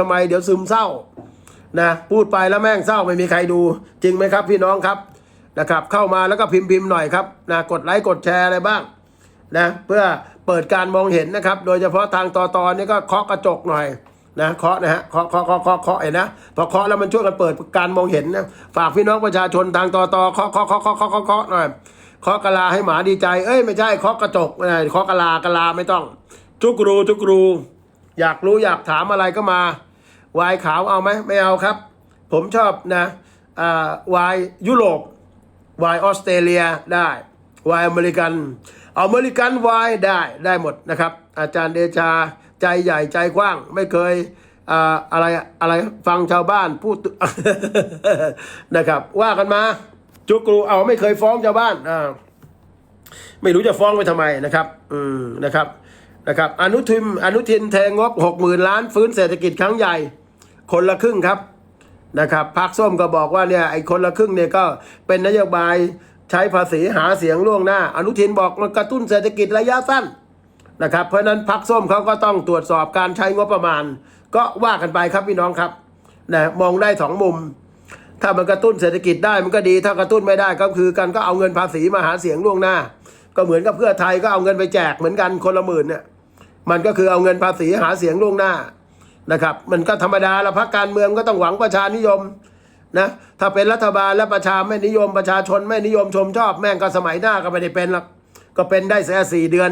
ทำไมเดี๋ยวซึมเศร้านะพูดไปแล้วแม่งเศร้าไม่มีใครดู จริงไหมครับ พี่น้องครับนะครับ เข้ามาแล้วก็พิมพ์พิมพ์หน่อยครับนะกดไลค์กดแชร์อะไรบ้างนะเพื่อเปิดการมองเห็นนะครับ โดยเฉพาะทางตอตอนนี่ก็เคาะกระจกหน่อยนะเคาะนะฮะเคาะเคาะเคาะเคาะเคาะเห็นนะพอเคาะแล้วมันช่วยกันเปิดการมองเห็นนะฝากพี่น้องประชาชนทางตอตอเคาะเคาะเคาะเคาะเคาะเคาะเคาะหน่อยเคาะกะลาให้หมาดีใจ เอ้ยไม่ใช่เคาะกระจกนะเคาะกะลากะลาไม่ต้องทุกรูทุกรู อยากรู้อยากถามอะไรก็มา วายขาวเอาไหมไม่เอาครับ ผมชอบนะวายยุโรปวายออสเตรเลียได้วายอเมริกันอเมริกันวายได้ได้หมดนะครับ อาจารย์เดชาใจใหญ่ใจกว้างไม่เคยอ่าอะไรอะไรฟังชาวบ้านพูดนะครับ ว่ากันมาจุกรูเอาไม่เคยฟ้องชาวบ้านอ่าไม่รู้จะฟ้องไปทำไมนะครับ อืมนะครับนะครับ อนุทินอนุทินแทงงบหกหมื่นล้านฟื้นเศรษฐกิจครั้งใหญ่ คนละครึ่งครับนะครับพรรคส้มก็บอกว่าเนี่ยไอ้คนละครึ่งเนี่ยก็เป็นนโยบายใช้ภาษีหาเสียงล่วงหน้า อนุทินบอกมันกระตุ้นเศรษฐกิจระยะสั้นนะครับ เพราะนั้นพรรคส้มเขาก็ต้องตรวจสอบการใช้งบประมาณ ก็ว่ากันไปครับพี่น้องครับนะมองได้สองมุม ถ้ามันกระตุ้นเศรษฐกิจได้มันก็ดี ถ้ากระตุ้นไม่ได้ก็คือกันก็เอาเงินภาษีมาหาเสียงล่วงหน้า ก็เหมือนกับเพื่อไทยก็เอาเงินไปแจกเหมือนกันคนละหมื่นเนี่ยมันก็คือเอาเงินภาษีหาเสียงล่วงหน้า นะครับ มันก็ธรรมดาละพักการเมืองก็ต้องหวังประชานิยมนะถ้าเป็นรัฐบาลและประชาไม่นิยมประชาชนไม่นิยมชมชอบแม่งก็สมัยหน้าก็ไม่ได้เป็นหรอกก็เป็นได้แค่สี่เดือน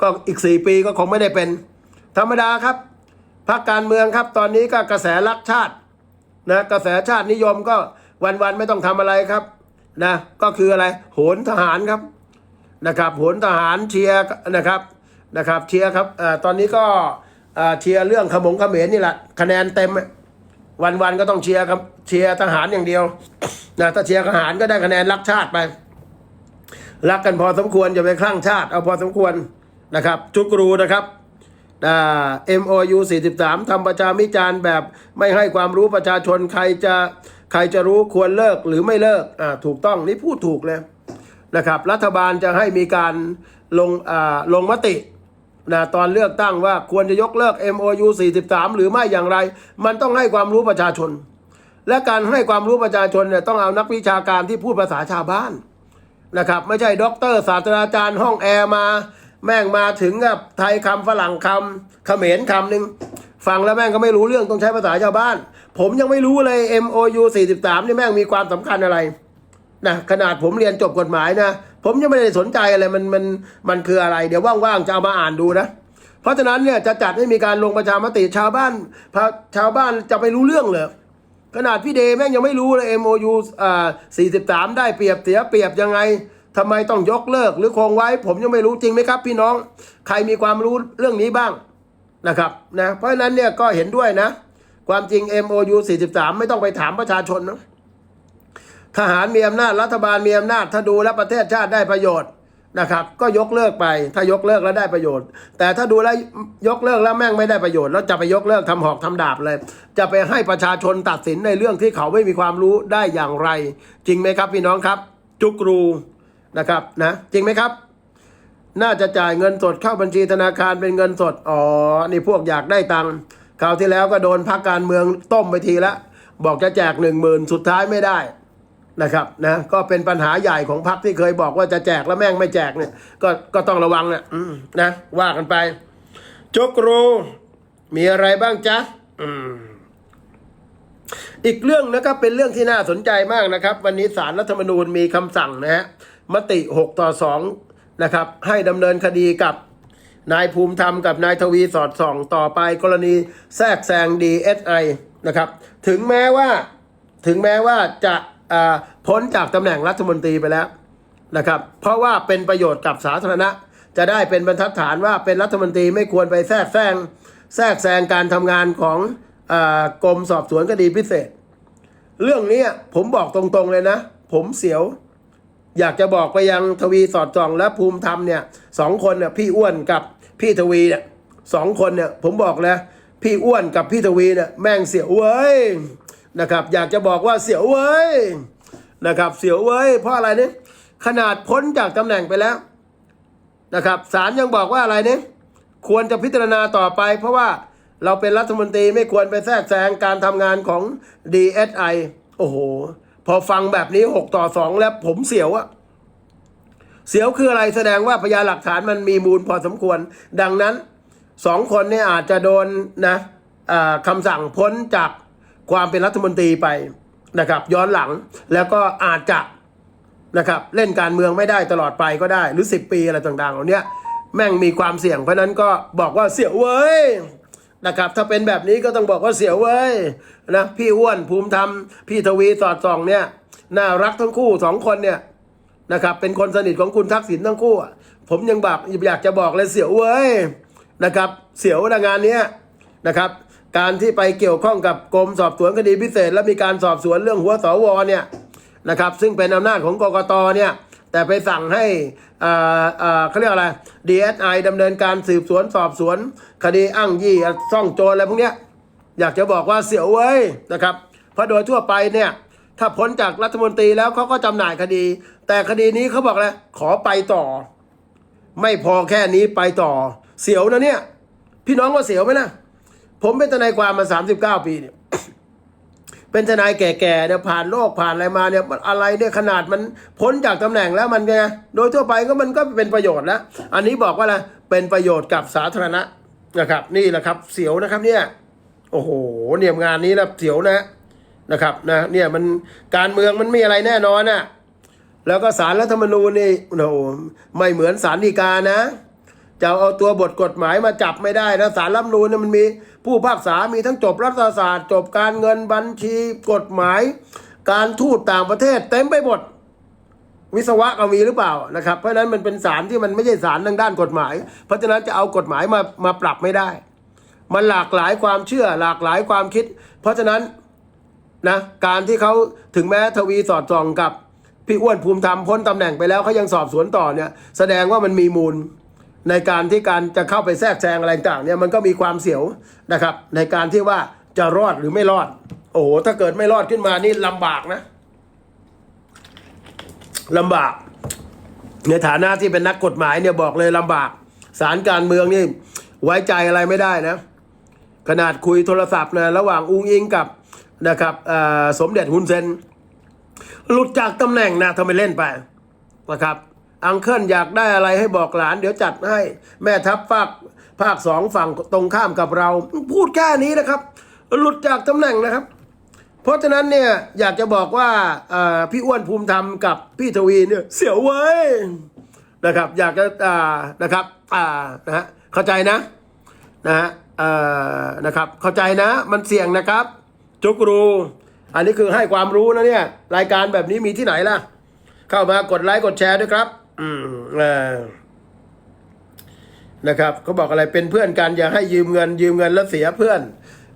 ก็อีกสี่ปีก็คงไม่ได้เป็น ธรรมดาครับพักการเมืองครับ ตอนนี้ก็กระแสรักชาตินะกระแสชาตินิยมก็วันๆไม่ต้องทำอะไรครับนะก็คืออะไรโหนทหารครับนะครับโหนทหารเชียร์นะครับนะครับเชียร์ครับเอ่อตอนนี้ก็ เชียร์เรื่องขมงขมรนี่แหละคะแนนเต็มวันๆก็ต้องเชียร์ครับเชียร์ทหารอย่างเดียวนะถ้าเชียร์ทหารก็ได้คะแนนรักชาติไป รักกันพอสมควรจะไปคลั่งชาติ เอาพอสมควรนะครับ จุกรูนะครับอ่า MOU 43ทำประชามิจารณ์แบบไม่ให้ความรู้ประชาชนใครจะใครจะรู้ควรเลิกหรือไม่เลิกอ่าถูกต้องนี่พูดถูกเลยนะครับ รัฐบาลจะให้มีการลงอ่าลงมติ นะตอนเลือกตั้งว่าควรจะยกเลิก MOU 43 หรือไม่อย่างไร มันต้องให้ความรู้ประชาชน และการให้ความรู้ประชาชนเนี่ยต้องเอานักวิชาการที่พูดภาษาชาวบ้านนะครับ ไม่ใช่ด็อกเตอร์ศาสตราจารย์ห้องแอร์มา แม่งมาถึงกับไทยคำฝรั่งคำเขมรคำหนึ่งฟังแล้วแม่งก็ไม่รู้เรื่องต้องใช้ภาษาชาวบ้าน ผมยังไม่รู้เลย MOU 43 นี่แม่งมีความสำคัญอะไร นะขนาดผมเรียนจบกฎหมายนะ ผมยังไม่ได้สนใจอะไรมันมันมันคืออะไร เดี๋ยวว่างๆจะเอามาอ่านดูนะ เพราะฉะนั้นเนี่ยจะจัดให้มีการลงประชามติชาวบ้านพาชาวบ้านจะไปรู้เรื่องเหรอขนาดพี่เดย์แม่งยังไม่รู้เลย MOU อ่า43 ได้เปรียบเสียเปรียบยังไงทำไมต้องยกเลิก หรือคงไว้ ผมยังไม่รู้จริงไหมครับ พี่น้อง ใครมีความรู้เรื่องนี้บ้างนะครับนะเพราะฉะนั้นเนี่ยก็เห็นด้วยนะ ความจริง MOU 43 ไม่ต้องไปถามประชาชนนะ ทหารมีอำนาจรัฐบาลมีอำนาจถ้าดูแลประเทศชาติได้ประโยชน์นะครับก็ยกเลิกไปถ้ายกเลิกแล้วได้ประโยชน์ แต่ถ้าดูแล้วยกเลิกแล้วแม่งไม่ได้ประโยชน์แล้วจะไปยกเลิกทำหอกทำดาบเลย จะไปให้ประชาชนตัดสินในเรื่องที่เขาไม่มีความรู้ได้อย่างไร จริงไหมครับพี่น้องครับ จุกรูนะครับนะจริงไหมครับ น่าจะจ่ายเงินสดเข้าบัญชีธนาคารเป็นเงินสดอ๋อนี่พวกอยากได้ตังค์คราวที่แล้วก็โดนพักการเมืองต้มไปทีละบอกจะแจกหนึ่งหมื่นสุดท้ายไม่ได้ นะครับนะก็เป็นปัญหาใหญ่ของพักที่เคยบอกว่าจะแจกแล้วแม่งไม่แจกเนี่ยก็ก็ต้องระวังนะอืมนะว่ากันไปจกรูมีอะไรบ้างจ๊ะอืมอีกเรื่องนะครับเป็นเรื่องที่น่าสนใจมากนะครับ วันนี้สารรัฐธรรมนูญมีคำสั่งนะฮะมติ 6 ต่อ 2 นะครับ ให้ดำเนินคดีกับนายภูมิธรรมกับนายทวีสอดส่องต่อไปกรณีแทรกแซง DSI นะครับ ถึงแม้ว่าถึงแม้ว่าจะอ่า พ้นจากตำแหน่งรัฐมนตรีไปแล้วนะครับ เพราะว่าเป็นประโยชน์กับสาธารณะ จะได้เป็นบรรทัดฐานว่าเป็นรัฐมนตรีไม่ควรไปแทรกแซงแทรกแซงการทำงานของอกรมสอบสวนคดีพิเศษ เรื่องนี้ผมบอกตรงๆเลยนะ ผมเสียว อยากจะบอกไปยังทวีสอดส่องและภูมิธรรมเนี่ยสองคนเนี่ยพี่อ้วนกับพี่ทวีเนี่ยสองคนเนี่ยผมบอกแล้วพี่อ้วนกับพี่ทวีเนี่ยแม่งเสียวเว้ย นะครับอยากจะบอกว่าเสียวเว้ยนะครับเสียวเว้ยเพราะอะไรเนี่ยขนาดพ้นจากตำแหน่งไปแล้วนะครับศาลยังบอกว่าอะไรเนี่ยควรจะพิจารณาต่อไป เพราะว่าเราเป็นรัฐมนตรีไม่ควรไปแทรกแซงการทำงานของ DSI โอ้โห พอฟังแบบนี้หกต่อสองแล้วผมเสียวอะเสียวคืออะไรแสดงว่าพยานหลักฐานมันมีมูลพอสมควร ดังนั้นสองคนเนี่ยอาจจะโดนนะคำสั่งพ้นจาก ความเป็นรัฐมนตรีไปนะครับย้อนหลังแล้วก็อาจจะนะครับเล่นการเมืองไม่ได้ตลอดไปก็ได้หรือ 10 ปีอะไรต่างๆเหล่าเนี้ยแม่งมีความเสี่ยงเพราะนั้นก็บอกว่าเสียวเว้ยนะครับถ้าเป็นแบบนี้ก็ต้องบอกว่าเสียวเว้ยนะพี่อ้วนภูมิธรรมพี่ทวีสอดส่องเนี่ยน่ารักทั้งคู่สองคนเนี่ยนะครับเป็นคนสนิทของคุณทักษิณทั้งคู่ ผมยังบอกอยากจะบอกเลยเสียวเว้ยนะครับเสียวในงานเนี้ยนะครับ การที่ไปเกี่ยวข้องกับกรมสอบสวนคดีพิเศษ และมีการสอบสวนเรื่องหัวสวเนี่ยนะครับซึ่งเป็นอำนาจของกกตเนี่ยแต่ไปสั่งให้อ่าอ่าเขาเรียกอะไร DSI ดำเนินการสืบสวนสอบสวน คดีอ้างยี่ซ่องโจรอะไรพวกเนี้ยอยากจะบอกว่าเสียวเว้ยนะครับเพราะโดยทั่วไปเนี่ยถ้าพ้นจากรัฐมนตรีแล้วเขาก็จำหน่ายคดี แต่คดีนี้เขาบอกเลยขอไปต่อ ไม่พอแค่นี้ไปต่อ เสียวนะเนี่ย พี่น้องว่าเสียวไหมนะ ผมเป็นทนายความมา39ปีเนี่ยเป็นทนายแก่ๆเนี่ยผ่านโลกผ่านอะไรมาเนี่ยมันอะไรเนี่ยขนาดมันพ้นจากตำแหน่งแล้วมันไงโดยทั่วไปก็มันก็เป็นประโยชน์แล้วอันนี้บอกว่าอะไรเป็นประโยชน์กับสาธารณะนะครับ นี่แหละครับ เสียวนะครับเนี่ย โอ้โหเนี่ยงานนี้นะเสียวนะนะครับนะเนี่ยมันการเมืองมันไม่อะไรแน่นอนน่ะแล้วก็สารรัฐธรรมนูญนี่โอ้โหไม่เหมือนสารดีกานะจะเอาตัวบทกฎหมายมาจับไม่ได้นะสารรัฐธรรมนูญเนี่ยมันมี ผู้พากษามีทั้งจบรัฐศาสตร์ จบการเงินบัญชีกฎหมาย การทูตต่างประเทศ เต็มไปหมดวิศวะก็มีหรือเปล่านะครับ เพราะฉะนั้นมันเป็นสารที่มันไม่ใช่สารทางด้านกฎหมาย เพราะฉะนั้นจะเอากฎหมายมามาปรับไม่ได้ มันหลากหลายความเชื่อหลากหลายความคิด เพราะฉะนั้นนะการที่เขาถึงแม้ทวีสอดส่องกับพี่อ้วนภูมิธรรมพ้นตำแหน่งไปแล้วเขายังสอบสวนต่อเนี่ยแสดงว่ามันมีมูล ในการที่การจะเข้าไปแทรกแซงอะไรต่างเนี่ยมันก็มีความเสียวนะครับ ในการที่ว่าจะรอดหรือไม่รอด โอ้โหถ้าเกิดไม่รอดขึ้นมานี่ลำบากนะลำบาก ในฐานะที่เป็นนักกฎหมายเนี่ยบอกเลยลำบากสารการเมืองนี่ไว้ใจอะไรไม่ได้นะ ขนาดคุยโทรศัพท์นะระหว่างอุงอิงกับนะครับสมเด็จฮุนเซนหลุดจากตำแหน่งนะทำไมเล่นไปนะครับ อังเคิลอยากได้อะไรให้บอกหลาน เดี๋ยวจัดให้ แม่ทัพภาคภาคสองฝั่งตรงข้ามกับเรา พูดแค่นี้นะครับ หลุดจากตำแหน่งนะครับ เพราะฉะนั้นเนี่ยอยากจะบอกว่าพี่อ้วนภูมิธรรมกับพี่ทวีเนี่ยเสียวเว้ยนะครับ อยากจะอ่านะครับอ่านะฮะเข้าใจนะนะฮะอ่อนะครับ เข้าใจนะ มันเสี่ยงนะครับจุกรูอันนี้คือให้ความรู้นะเนี่ย รายการแบบนี้มีที่ไหนล่ะ เข้ามากดไลค์กดแชร์ด้วยครับ อืมนะครับเขาบอกอะไรเป็นเพื่อนกันอย่าให้ยืมเงิน ยืมเงินแล้วเสียเพื่อน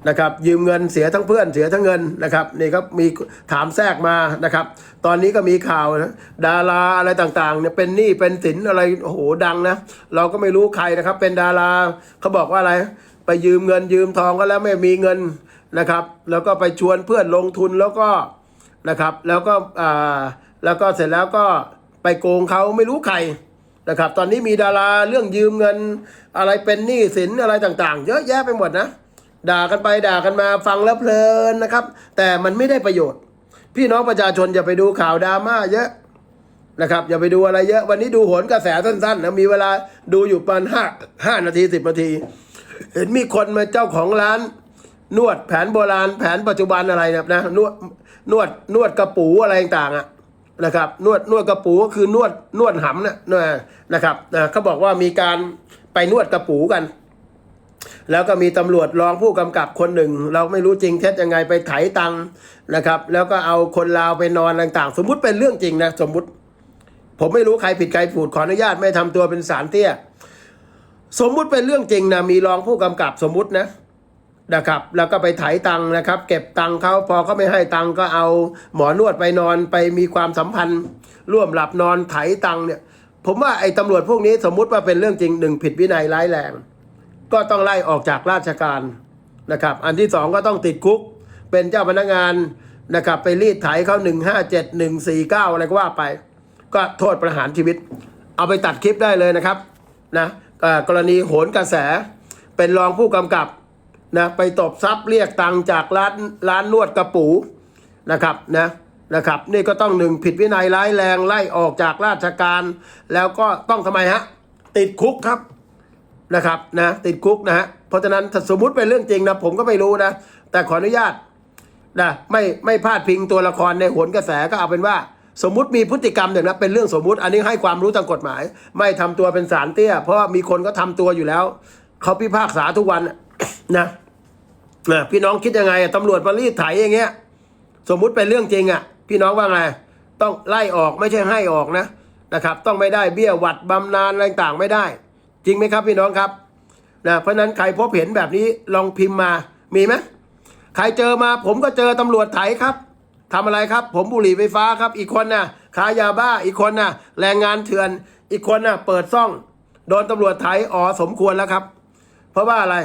นะครับ ยืมเงินเสียทั้งเพื่อนเสียทั้งเงินนะครับนี่ครับมีถามแทรกมานะครับ ตอนนี้ก็มีข่าวนะดาราอะไรต่างๆเนี่ยเป็นหนี้เป็นสินอะไรโอ้โหดังนะเราก็ไม่รู้ใครนะครับ เป็นดาราเขาบอกว่าอะไร ไปยืมเงินยืมทองก็แล้วไม่มีเงินนะครับ แล้วก็ไปชวนเพื่อนลงทุนแล้วก็นะครับ แล้วก็อ่าแล้วก็เสร็จแล้วก็ ไปโกงเขาไม่รู้ใครนะครับ ตอนนี้มีดาราเรื่องยืมเงิน อะไรเป็นหนี้สินอะไรต่างๆ เยอะแยะไปหมดนะ ด่ากันไปด่ากันมาฟังแล้วเพลินนะครับ แต่มันไม่ได้ประโยชน์ พี่น้องประชาชนอย่าไปดูข่าวดราม่าเยอะนะครับ อย่าไปดูอะไรเยอะวันนี้ดูโหนกระแสสั้นๆนะมีเวลาดูอยู่ประมาณห้าห้านาทีสิบนาที เห็นมีคนมาเจ้าของร้าน นวดแผนโบราณแผนปัจจุบันอะไรเนี่ยนะนวดนวดนวดกระปูอะไรต่างๆอะ นะครับนวดนวดกระปูก็คือนวดนวดหำเนี่ยนะนะครับนะเขาบอกว่ามีการไปนวดกระปูกัน แล้วก็มีตำรวจรองผู้กำกับคนหนึ่ง เราไม่รู้จริงเท็จยังไงไปไถตังนะครับ แล้วก็เอาคนลาวไปนอนต่างๆ สมมุติเป็นเรื่องจริงนะสมมุติ ผมไม่รู้ใครผิดใครผูดขออนุญาตไม่ทำตัวเป็นสารเตี้ย สมมุติเป็นเรื่องจริงนะมีรองผู้กำกับสมมุตินะ นะครับ แล้วก็ไปไถตังค์นะครับ เก็บตังค์เขาพอเขาไม่ให้ตังค์ก็เอาหมอนวดไปนอนไปมีความสัมพันธ์ ร่วมหลับนอนไถตังค์เนี่ย ผมว่าไอ้ตำรวจพวกนี้สมมุติว่าเป็นเรื่องจริงหนึ่งผิดวินัยร้ายแรง ก็ต้องไล่ออกจากราชการนะครับ อันที่สองก็ต้องติดคุก เป็นเจ้าพนักงานนะครับไปรีดไถเขาหนึ่งห้าเจ็ดหนึ่งสี่เก้าอะไรก็ว่าไป ก็โทษประหารชีวิต เอาไปตัดคลิปได้เลยนะครับนะกรณีโหนกระแสเป็นรองผู้กำกับ นะไปตบทรัพย์เรียกตังค์จากร้านร้านนวดกระปูนะครับนะนะครับ นี่ก็ต้องหนึ่งผิดวินัยร้ายแรงไล่ออกจากราชการ แล้วก็ต้องทำไมฮะติดคุกครับนะครับนะติดคุกนะฮะเพราะฉะนั้นสมมุติเป็นเรื่องจริงนะผมก็ไม่รู้นะ แต่ขออนุญาตนะไม่ไม่พลาดพิงตัวละครในหนกระแสก็เอาเป็นว่า สมมติมีพฤติกรรมอย่างนั้นเป็นเรื่องสมมุติ อันนี้ให้ความรู้ทางกฎหมาย ไม่ทำตัวเป็นสารเตี้ย เพราะว่ามีคนก็ทำตัวอยู่แล้ว เขาพิพากษาทุกวัน นะนะพี่น้องคิดยังไงตำรวจมารีดไถอย่างเงี้ย สมมุติเป็นเรื่องจริงอะ พี่น้องว่าไง ต้องไล่ออกไม่ใช่ให้ออกนะนะครับ ต้องไม่ได้เบี้ยหวัดบำนาญอะไรต่างไม่ได้ จริงไหมครับ พี่น้องครับนะเพราะนั้นใครพบเห็นแบบนี้ลองพิมพ์มามีไหมใครเจอมาผมก็เจอตำรวจไถครับทำอะไรครับ ผมบุหรี่ไฟฟ้าครับ อีกคนน่ะขายยาบ้าอีกคนน่ะ แรงงานเถื่อน อีกคนน่ะ เปิดซ่อง โดนตำรวจไถอ๋อสมควรแล้วครับ เพราะว่าอะไร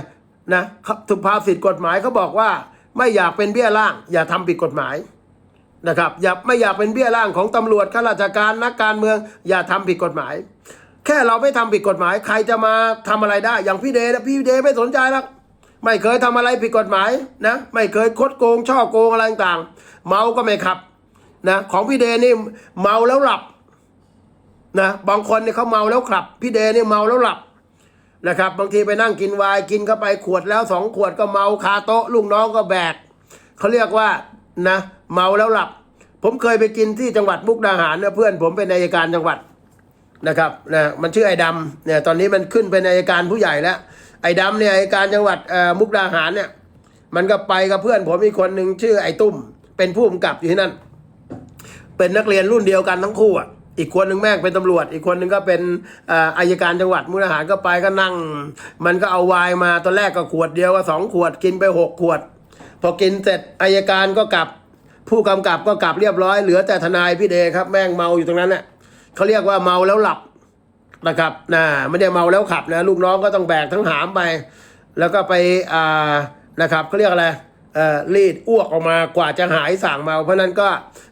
นะสุภาษิตกฎหมายเขาบอกว่า ไม่อยากเป็นเบี้ยล่าง อย่าทำผิดกฎหมายนะครับอย่าไม่อยากเป็นเบี้ยล่างของตำรวจข้าราชการนักการเมือง อย่าทำผิดกฎหมาย แค่เราไม่ทำผิดกฎหมาย ใครจะมาทำอะไรได้ อย่างพี่เดชนะพี่เดชไม่สนใจหรอกไม่เคยทำอะไรผิดกฎหมายนะไม่เคยคดโกง ช่อโกงอะไรต่างๆ เมาก็ไม่ขับนะของพี่เดชนี่เมาแล้วหลับนะบางคนเนี่ยเขาเมาแล้วขับ พี่เดชนี่เมาแล้วหลับ นะครับบางทีไปนั่งกินวน์กินเข้าไปขวดแล้วสองขวดก็เมาคาโต๊ะลูกน้องก็แบกเขาเรียกว่านะเมาแล้วหลับ ผมเคยไปกินที่จังหวัดมุกดาหารเนี่ยเพื่อนผมเป็นนายการจังหวัดนะครับนะมันชื่อไอ้ดำเนี่ยตอนนี้มันขึ้นเป็นนายการผู้ใหญ่แล้ว ไอ้ดำเนี่ยนายการจังหวัดเอ่อมุกดาหารเนี่ยมันก็ไปกับเพื่อนผมอีกคนหนึ่งชื่อไอ้ตุ้ม เป็นผู้กำกับอยู่ที่นั่น เป็นนักเรียนรุ่นเดียวกันทั้งคู่อะ อีกคนหนึ่งแม่งเป็นตำรวจ อีกคนหนึ่งก็เป็นอายการจังหวัดมุกดาหารก็ไปก็นั่ง มันก็เอาวน์มาตอนแรกก็ขวดเดียวก็สองขวดกินไปหกขวด พอกินเสร็จอายการก็กลับ ผู้กำกับก็กลับเรียบร้อยเหลือแต่ทนายพี่เดครับ แม่งเมาอยู่ตรงนั้นเนี่ยเขาเรียกว่าเมาแล้วหลับนะครับนะไม่ได้เมาแล้วขับนะ ลูกน้องก็ต้องแบกทั้งหามไป แล้วก็ไปอ่านะครับเขาเรียกอะไร รีดอ้วกออกมากว่าจะหายสั่งเมา เพราะนั้นก็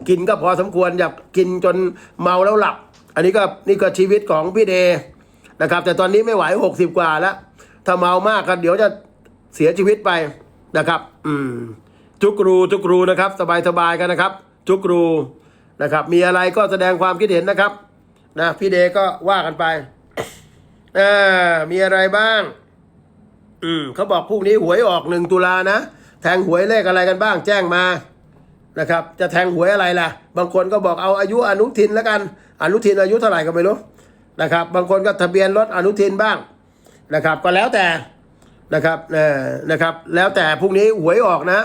กินก็พอสมควรอย่ากินจนเมาแล้วหลับ อันนี้ก็นี่ก็ชีวิตของพี่เดนะครับ แต่ตอนนี้ไม่ไหวหกสิบกว่าแล้ว ถ้าเมามากก็เดี๋ยวจะเสียชีวิตไปนะครับ อืม จุกรูจุกรูนะครับ สบายสบายกันนะครับ จุกรูนะครับ มีอะไรก็แสดงความคิดเห็นนะครับ นะ พี่เดก็ว่ากันไปอ่ามีอะไรบ้าง อืมเขาบอกพรุ่งนี้หวยออกหนึ่งตุลานะ แทงหวยเลขอะไรกันบ้างแจ้งมานะครับ จะแทงหวยอะไรล่ะ บางคนก็บอกเอาอายุอนุทินแล้วกัน อนุทินอายุเท่าไหร่ก็ไม่รู้นะครับ บางคนก็ทะเบียนรถอนุทินบ้างนะครับ ก็แล้วแต่นะครับเอ่อนะครับ แล้วแต่พรุ่งนี้หวยออกนะ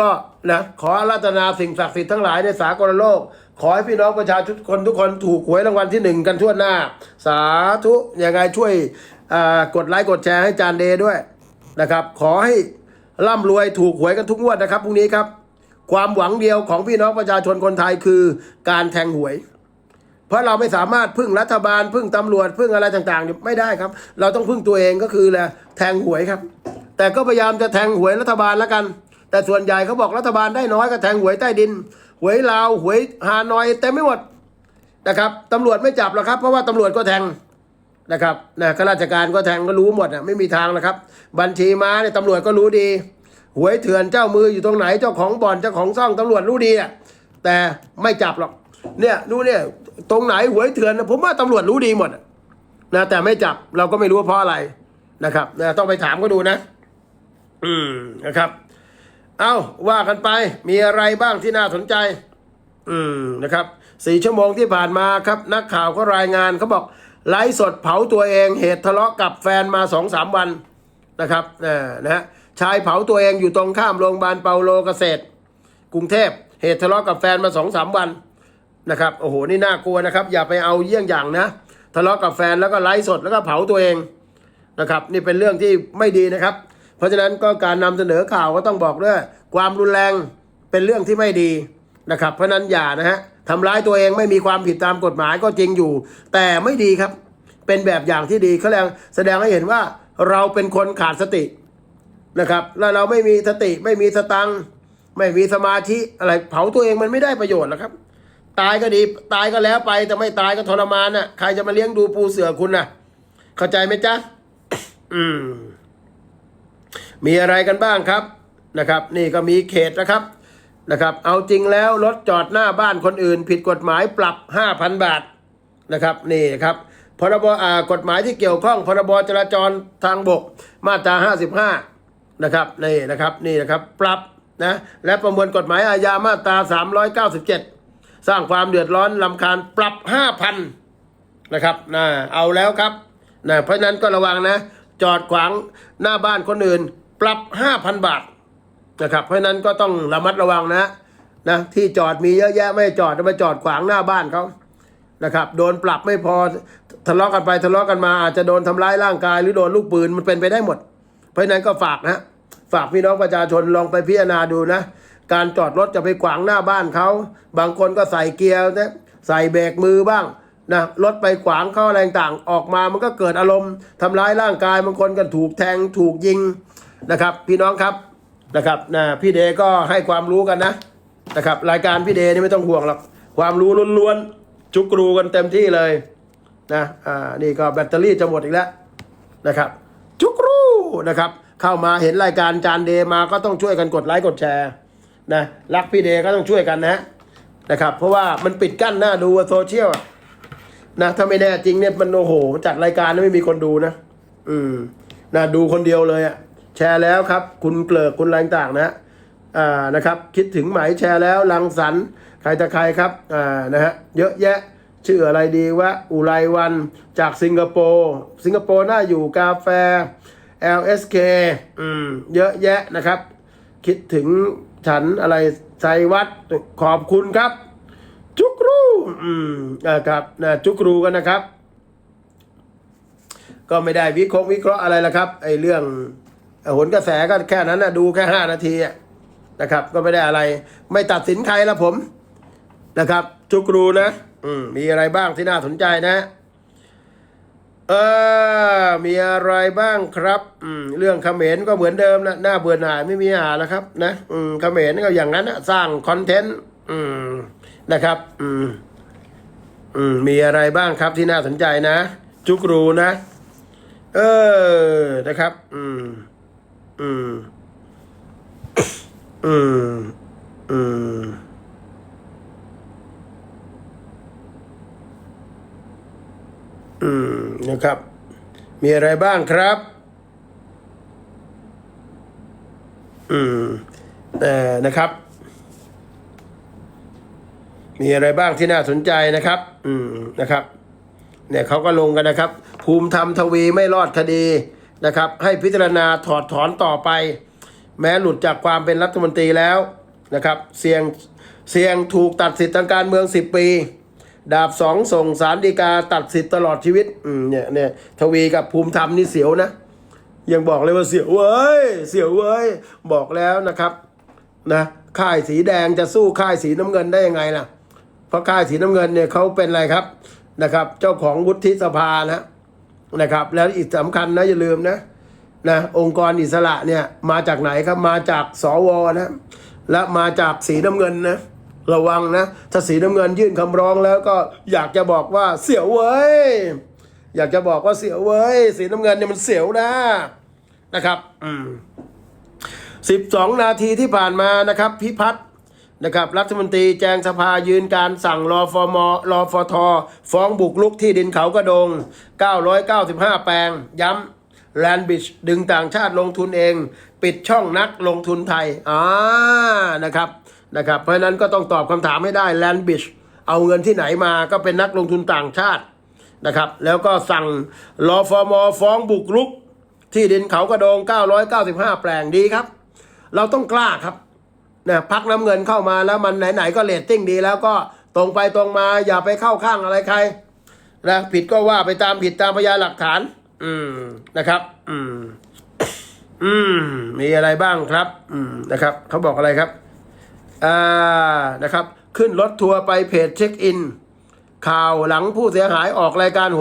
ก็นะขออารัตนาสิ่งศักดิ์สิทธิ์ทั้งหลายในสากลโลก ขอให้พี่น้องประชาชนคนทุกคนถูกหวยรางวัลที่หนึ่งกันทั่วหน้า สาธุยังไงช่วยกดไลค์กดแชร์ให้จานเดย์ด้วยนะครับ ขอให้ ร่ำรวยถูกหวยกันทุกงวดนะครับพรุ่งนี้ครับ ความหวังเดียวของพี่น้องประชาชนคนไทยคือการแทงหวย เพราะเราไม่สามารถพึ่งรัฐบาลพึ่งตำรวจพึ่งอะไรต่างๆ ไม่ได้ครับ เราต้องพึ่งตัวเองก็คือแหละแทงหวยครับ แต่ก็พยายามจะแทงหวยรัฐบาลแล้วกัน แต่ส่วนใหญ่เขาบอกรัฐบาลได้น้อยก็แทงหวยใต้ดิน หวยลาวหวยฮานอยเต็มไม่หมดนะครับตำรวจไม่จับหรอกครับเพราะว่าตำรวจก็แทง นะครับนะข้าราชการก็แทงก็รู้หมดอะไม่มีทางแล้วครับ บัญชีม้าเนี่ยตำรวจก็รู้ดีหวยเถื่อนเจ้ามืออยู่ตรงไหนเจ้าของบ่อนเจ้าของซ่องตำรวจรู้ดีอะแต่ไม่จับหรอกเนี่ยดูเนี่ยตรงไหนหวยเถื่อนผมว่าตำรวจรู้ดีหมดนะแต่ไม่จับเราก็ไม่รู้เพราะอะไรนะครับนะต้องไปถามก็ดูนะ อืมนะครับ เอาว่ากันไปมีอะไรบ้างที่น่าสนใจ อืมนะครับสี่ชั่วโมงที่ผ่านมาครับ นักข่าวก็รายงานเขาบอก ไลฟ์สดเผาตัวเองเหตุทะเลาะกับแฟนมาสองสามวันนะครับนะนะฮะชายเผาตัวเองอยู่ตรงข้ามโรงพยาบาลเปาโลเกษตร กรุงเทพเหตุทะเลาะกับแฟนมาสองสามวันนะครับโอ้โหนี่น่ากลัวนะครับ อย่าไปเอาเยี่ยงอย่างนะทะเลาะกับแฟนแล้วก็ไลฟ์สดแล้วก็เผาตัวเองนะครับ นี่เป็นเรื่องที่ไม่ดีนะครับ เพราะฉะนั้นก็การนำเสนอข่าวก็ต้องบอกด้วยความรุนแรงเป็นเรื่องที่ไม่ดีนะครับ เพราะนั้นอย่านะฮะ ทำร้ายตัวเองไม่มีความผิดตามกฎหมายก็จริงอยู่ แต่ไม่ดีครับ เป็นแบบอย่างที่ดีเขาแรงแสดงให้เห็นว่าเราเป็นคนขาดสตินะครับแล้วเราไม่มีสติไม่มีสตังไม่มีสมาธิอะไรเผาตัวเองมันไม่ได้ประโยชน์หรอกครับ ตายก็ดีตายก็แล้วไป แต่ไม่ตายก็ทรมานน่ะ ใครจะมาเลี้ยงดูปูเสือคุณน่ะ เข้าใจไหมจ๊ะอืม มีอะไรกันบ้างครับนะครับ นี่ก็มีเขตนะครับ นะครับ เอาจริงแล้วรถจอดหน้าบ้านคนอื่น ผิดกฎหมายปรับ 5,000 บาทนะครับนี่ครับพรบอ่ากฎหมายที่เกี่ยวข้องพรบจราจรทางบกมาตรา 55 นะครับนี่นะครับนี่นะครับปรับนะและประมวลกฎหมายอาญามาตรา 397 สร้างความเดือดร้อนลำคาญปรับ 5,000นะครับนะเอาแล้วครับนะเพราะนั้นก็ระวังนะ จอดขวางหน้าบ้านคนอื่น ปรับ 5,000 บาท นะครับเพราะนั้นก็ต้องระมัดระวังนะนะที่จอดมีเยอะแยะไม่จอดมาจอดขวางหน้าบ้านเขานะครับโดนปรับไม่พอทะเลาะกันไปทะเลาะกันมาอาจจะโดนทำร้ายร่างกายหรือโดนลูกปืนมันเป็นไปได้หมด เพราะนั้นก็ฝากนะฝากพี่น้องประชาชนลองไปพิจารณาดูนะ การจอดรถจะไปขวางหน้าบ้านเขาบางคนก็ใส่เกียร์นะใส่เบรกมือบ้างนะรถไปขวางเข้าอะไรต่างออกมามันก็เกิดอารมณ์ทำร้ายร่างกายบางคนก็ถูกแทงถูกยิงนะครับ พี่น้องครับ นะครับนะพี่เดก็ให้ความรู้กันนะนะครับ รายการพี่เดนี่ไม่ต้องห่วงหรอกความรู้ล้วนๆจุกรูกันเต็มที่เลยนะอ่านี่ก็แบตเตอรี่จะหมดอีกแล้วนะครับ จุกรูนะครับ เข้ามาเห็นรายการจานเดย์มาก็ต้องช่วยกันกดไลค์กดแชร์นะรักพี่เดย์ก็ต้องช่วยกันนะนะครับ เพราะว่ามันปิดกั้นหน้าดูโซเชียลนะถ้าไม่แน่จริงเนี่ยมันโอ้โหจัดรายการแล้วไม่มีคนดูนะ อืมนะดูคนเดียวเลยอะ แชร์แล้วครับ คุณเกลิกคุณอะไรต่างนะอ่านะครับ คิดถึงไหมแชร์แล้วลังสรรใครจะใครครับอ่านะฮะเยอะแยะชื่ออะไรดีวะอุไรวันจากสิงคโปร์สิงคโปร์น่าอยู่กาแฟ LSK อืมเยอะแยะนะครับ คิดถึงฉันอะไรไซวัดขอบคุณครับ จุกรูอืมนะครับนะจุกรูกันนะครับ ก็ไม่ได้วิเคราะห์วิเคราะห์อะไรละครับไอเรื่อง หนกระแสก็แค่นั้นนะดูแค่ห้านาทีนะครับ ก็ไม่ได้อะไร ไม่ตัดสินใครละผมนะครับจุกรูนะอืมมีอะไรบ้างที่น่าสนใจนะ เออมีอะไรบ้างครับ อืมเรื่องเขมรก็เหมือนเดิมนะหน้าเบื่อหน่ายไม่มีหาแล้วครับ นะอืมเขมรก็อย่างนั้นนะสร้างคอนเทนต์อืมนะครับ อืมอืมมีอะไรบ้างครับที่น่าสนใจนะจุกรูนะ เออนะครับ อืม อืม อืม อืม อืม นะครับ มีอะไรบ้างครับ อืมแต่นะครับ มีอะไรบ้างที่น่าสนใจนะครับ อืม นะครับ เนี่ยเขาก็ลงกันนะครับ ภูมิธรรมทวีไม่รอดคดี นะครับ ให้พิจารณาถอดถอนต่อไป แม้หลุดจากความเป็นรัฐมนตรีแล้วนะครับ เสี่ยงเสี่ยงถูกตัดสิทธิทางการเมือง 10 ปี ดาบสองส่งสารดีกาตัดสิทธิ์ตลอดชีวิตอืมเนี่ยเนี่ยทวีกับภูมิธรรมนี่เสียวนะ ยังบอกเลยว่าเสียวเว้ยเสียวเว้ยบอกแล้วนะครับนะค่ายสีแดงจะสู้ค่ายสีน้ำเงินได้ยังไงล่ะ เพราะค่ายสีน้ำเงินเนี่ยเขาเป็นอะไรครับนะครับ เจ้าของวุฒิสภานะ นะครับ แล้วอีกสำคัญนะอย่าลืมนะนะองค์กรอิสระเนี่ยมาจากไหนครับมาจากสวนะและมาจากสีน้ำเงินนะระวังนะถ้าสีน้ำเงินยื่นคำร้องแล้วก็อยากจะบอกว่าเสียวเว้ยอยากจะบอกว่าเสียวเว้ยสีน้ำเงินเนี่ยมันเสียวนะนะครับอืมสิบสองนาทีที่ผ่านมานะครับ พิพัฒน์ นะครับรัฐมนตรีแจงสภายืนการสั่งรอฟมรอฟทอฟ้องบุกลุกที่ดินเขากระดง 995 แปลง ย้ำแลนบิชดึงต่างชาติลงทุนเอง ปิดช่องนักลงทุนไทยอ่านะครับนะครับ เพราะนั้นก็ต้องตอบคำถามให้ได้แลนบิชเอาเงินที่ไหนมาก็เป็นนักลงทุนต่างชาตินะครับ แล้วก็สั่งรอฟมฟ้องบุกลุก ที่ดินเขากระดง 995 แปลงดีครับ เราต้องกล้าครับ นี่ยพักน้ำเงินเข้ามาแล้วมันไหนๆก็เรตติ้งดี แล้วก็ตรงไปตรงมาอย่าไปเข้าข้างอะไรใครนะผิดก็ว่าไปตามผิดตามพยานหลักฐาน อืมนะครับ อืม อืม มีอะไรบ้างครับ อืมนะครับเขาบอกอะไรครับอ่านะครับ ขึ้นรถทัวร์ไปเพจเช็คอิน ข่าวหลังผู้เสียหายออกรายการโหน